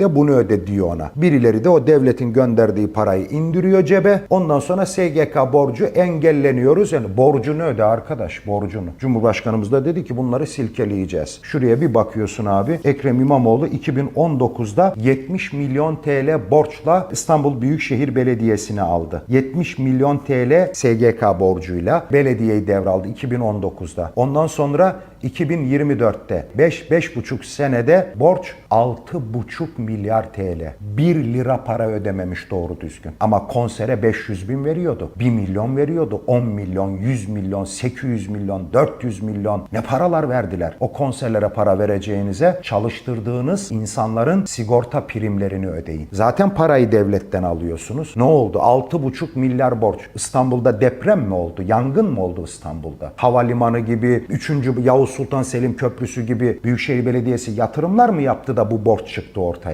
de bunu öde diyor ona. Birileri de o devletin gönderdiği parayı indiriyor cebe. Ondan sonra SGK borcu engelleniyoruz. Yani borcunu öde arkadaş borcunu. Cumhurbaşkanımız da dedi ki bunları silkeleyeceğiz. Şuraya bir bakıyorsun abi. Ekrem İmamoğlu 2019'da 70 milyon TL borçla İstanbul Büyükşehir Belediyesi'ni aldı. 70 milyon TL SGK borcuyla belediyeyi devraldı 2019'da. Ondan sonra 2024'te 5-5,5 senede borç 6,5 milyar TL. 1 lira para ödememiş doğru düzgün. Ama konsere 500 bin veriyordu. 1 milyon veriyordu. 10 milyon, 100 milyon, 800 milyon, 400 milyon. Ne paralar verdiler. O konserlere para vereceğinize çalıştırdığınız insanların sigorta primlerini ödeyin. Zaten parayı devletten alıyorsunuz. Ne oldu? 6,5 milyar borç. İstanbul'da deprem mi oldu? Yangın mı oldu İstanbul'da? Havalimanı gibi, 3. Yavuz Sultan Selim Köprüsü gibi Büyükşehir Belediyesi yatırımlar mı yaptı da bu borç çıktı ortaya?